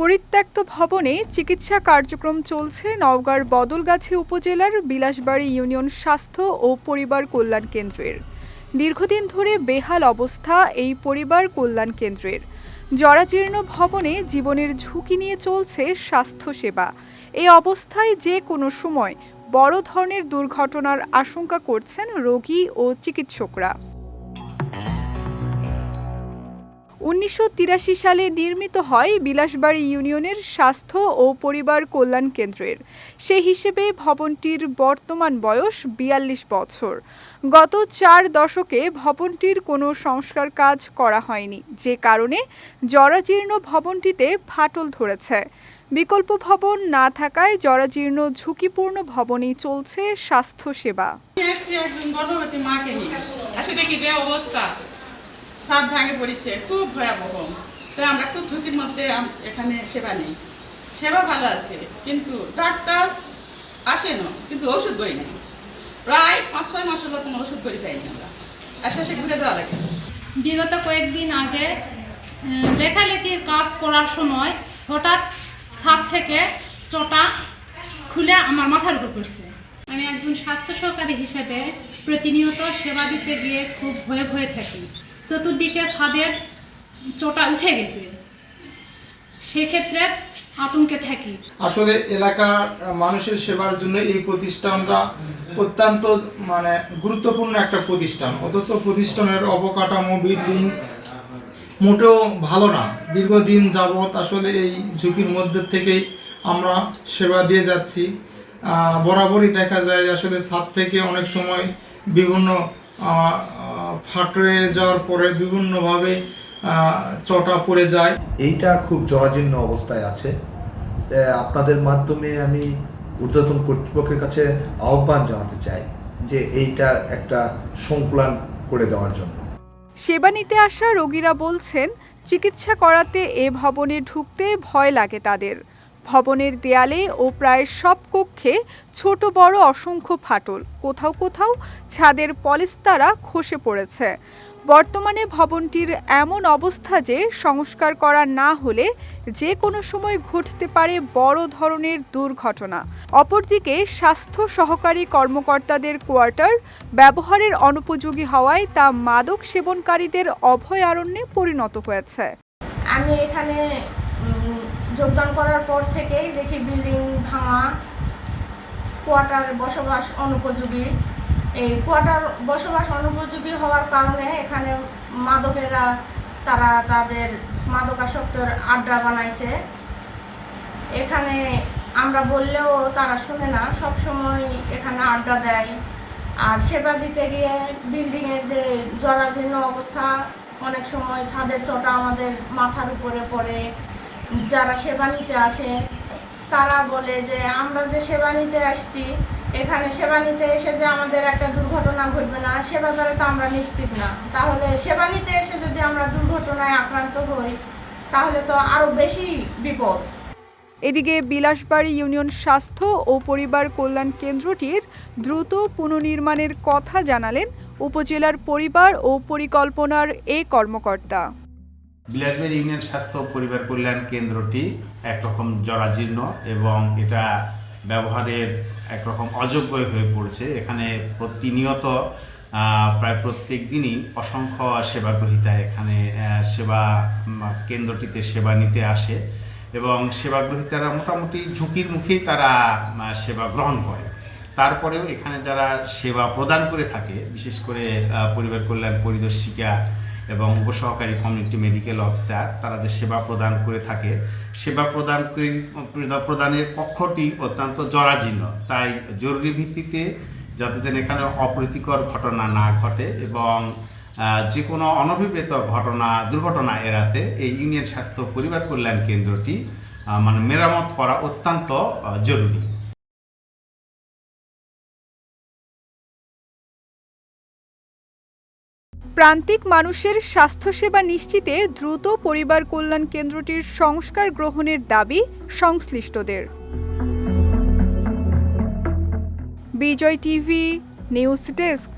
পরিত্যক্ত ভবনে চিকিৎসা কার্যক্রম চলছে নওগাঁর বদলগাছি উপজেলার বিলাসবাড়ি ইউনিয়ন স্বাস্থ্য ও পরিবার কল্যাণ কেন্দ্রের। দীর্ঘদিন ধরে বেহাল অবস্থা এই পরিবার কল্যাণ কেন্দ্রের। জরাজীর্ণ ভবনে জীবনের ঝুঁকি নিয়ে চলছে স্বাস্থ্যসেবা। এই অবস্থায় যে কোনো সময় বড় ধরনের দুর্ঘটনার আশঙ্কা করছেন রোগী ও চিকিৎসকরা। উনিশশো তিরাশি সালে নির্মিত হয় বিলাসবাড়ি ইউনিয়নের স্বাস্থ্য ও পরিবার কল্যাণ কেন্দ্রের। সে হিসেবে ভবনটির বর্তমান বয়স বিয়াল্লিশ বছর। গত চার দশকে ভবনটির কোনো সংস্কার কাজ করা হয়নি, যে কারণে জরাজীর্ণ ভবনটিতে ফাটল ধরেছে। বিকল্প ভবন না থাকায় জরাজীর্ণ ঝুঁকিপূর্ণ ভবনেই চলছে স্বাস্থ্যসেবা। অবস্থা। সাত ভাঙে পড়েছে খুব ভয়াবহ। তো আমরা খুব ঝুঁকির মধ্যে এখানে সেবা নেই। সেবা ভালো আছে, কিন্তু ডাক্তার আসে না কিন্তু ওষুধ বই নেই। প্রায় পাঁচ, ছয় মাস হলো কোনো ওষুধ বই পাইনি আমরা। আসে সে ঘুরে দেওয়া লাগে বিগত কয়েকদিন আগে লেখালেখির কাজ করার সময় হঠাৎ ছাদ থেকে চটা খুলে আমার মাথার উপর পড়ছে। আমি একজন স্বাস্থ্য সহকারী হিসেবে প্রতিনিয়ত সেবা দিতে গিয়ে খুব ভয়ে ভয়ে থাকি। চতুর্দিকে ছাদের চোটা উঠে গেছে। সেক্ষেত্রে আতঙ্কে থাকি। আসলে এলাকার মানুষের সেবার জন্য এই প্রতিষ্ঠানটা অত্যন্ত মানে গুরুত্বপূর্ণ একটা প্রতিষ্ঠান। অথচ প্রতিষ্ঠানের অবকাঠামো, বিল্ডিং মোটেও ভালো না। দীর্ঘদিন যাবৎ আসলে এই ঝুঁকির মধ্যে থেকেই আমরা সেবা দিয়ে যাচ্ছি। বরাবরই দেখা যায় আসলে ছাদ থেকে অনেক সময় বিভিন্ন ফাটে যাওয়ার পরে বিভিন্নভাবে আহ, চটা পড়ে যায়। এইটা খুব জরাজীর্ণ অবস্থায় আছে। আপনাদের মাধ্যমে আমি ঊর্ধ্বতন কর্তৃপক্ষের কাছে আহ্বান জানাতে চাই যে এইটার একটা সংকুলান করে দেওয়ার জন্য। সেবা নিতে আসা রোগীরা বলছেন চিকিৎসা করাতে এ ভবনে ঢুকতে ভয় লাগে তাদের। ভবনের দেয়ালে ও প্রায় সব কক্ষে ছোট বড় অসংখ্য ফাটল। কোথাও কোথাও ছাদের পলিস্তারা খসে পড়েছে। বর্তমানে ভবনটির এমন অবস্থা যে সংস্কার করা না হলে যে কোনো সময় ঘটতে পারে বড় ধরনের দুর্ঘটনা। অপরদিকে স্বাস্থ্য সহকারী কর্মকর্তাদের কোয়ার্টার ব্যবহারের অনুপযোগী হওয়ায় তা মাদক সেবনকারীদের অভয়ারণ্যে পরিণত হয়েছে। আমি এখানে যোগদান করার পর থেকেই দেখি বিল্ডিং ভাঙা কোয়ার্টার বসবাস অনুপযোগী। এই কোয়ার্টার বসবাস অনুপযোগী হওয়ার কারণে এখানে মাদকেরা, তারা তাদের মাদকাসক্তের আড্ডা বানাইছে। এখানে আমরা বললেও তারা শোনে না সব সময় এখানে আড্ডা দেয়। আর সেবা দিতে গিয়ে বিল্ডিংয়ের যে জরাজীর্ণ অবস্থা, অনেক সময় ছাদের চটা আমাদের মাথার উপরে পড়ে। যারা সেবা নিতে আসে, তারা বলে যে, আমরা যে সেবা নিতে আসছি, এখানে সেবা নিতে এসে যে আমাদের একটা দুর্ঘটনা ঘটবে না, সে ব্যাপারে তো আমরা নিশ্চিত না। তাহলে সেবা নিতে এসে যদি আমরা দুর্ঘটনায় আক্রান্ত হই, তাহলে তো আরও বেশি বিপদ। এদিকে বিলাসবাড়ি ইউনিয়ন স্বাস্থ্য ও পরিবার কল্যাণ কেন্দ্রটির দ্রুত পুনর্নির্মাণের কথা জানালেন উপজেলার পরিবার ও পরিকল্পনার এ কর্মকর্তা। বিলাসবাড়ি ইউনিয়ন স্বাস্থ্য পরিবার কল্যাণ কেন্দ্রটি একরকম জরাজীর্ণ এবং এটা ব্যবহারের একরকম অযোগ্য হয়ে পড়েছে। এখানে প্রতিনিয়ত প্রায় প্রত্যেক দিনই অসংখ্য সেবাগ্রহীতা এখানে সেবা কেন্দ্রটিতে সেবা নিতে আসে এবং সেবাগ্রহীতারা মোটামুটি ঝুঁকির মুখেই তারা সেবা গ্রহণ করে। তারপরেও এখানে যারা সেবা প্রদান করে থাকে, বিশেষ করে পরিবার কল্যাণ পরিদর্শিকা এবং উপসহকারী কমিউনিটি মেডিকেল অফিসার তারা যে সেবা প্রদান করে থাকে, সেবা প্রদান প্রদানের কক্ষটি অত্যন্ত জরাজীর্ণ। তাই জরুরি ভিত্তিতে যাতে যেন এখানে অপ্রীতিকর ঘটনা না ঘটে এবং যে কোনো অনভিপ্রেত ঘটনা, দুর্ঘটনা এড়াতে এই ইউনিয়ন স্বাস্থ্য পরিবার কল্যাণ কেন্দ্রটি মানে মেরামত করা অত্যন্ত জরুরি। প্রান্তিক মানুষের স্বাস্থ্যসেবা নিশ্চিতে দ্রুত পরিবার কল্যাণ কেন্দ্রটির সংস্কার গ্রহণের দাবি সংশ্লিষ্টদের। Vijay TV, news desk.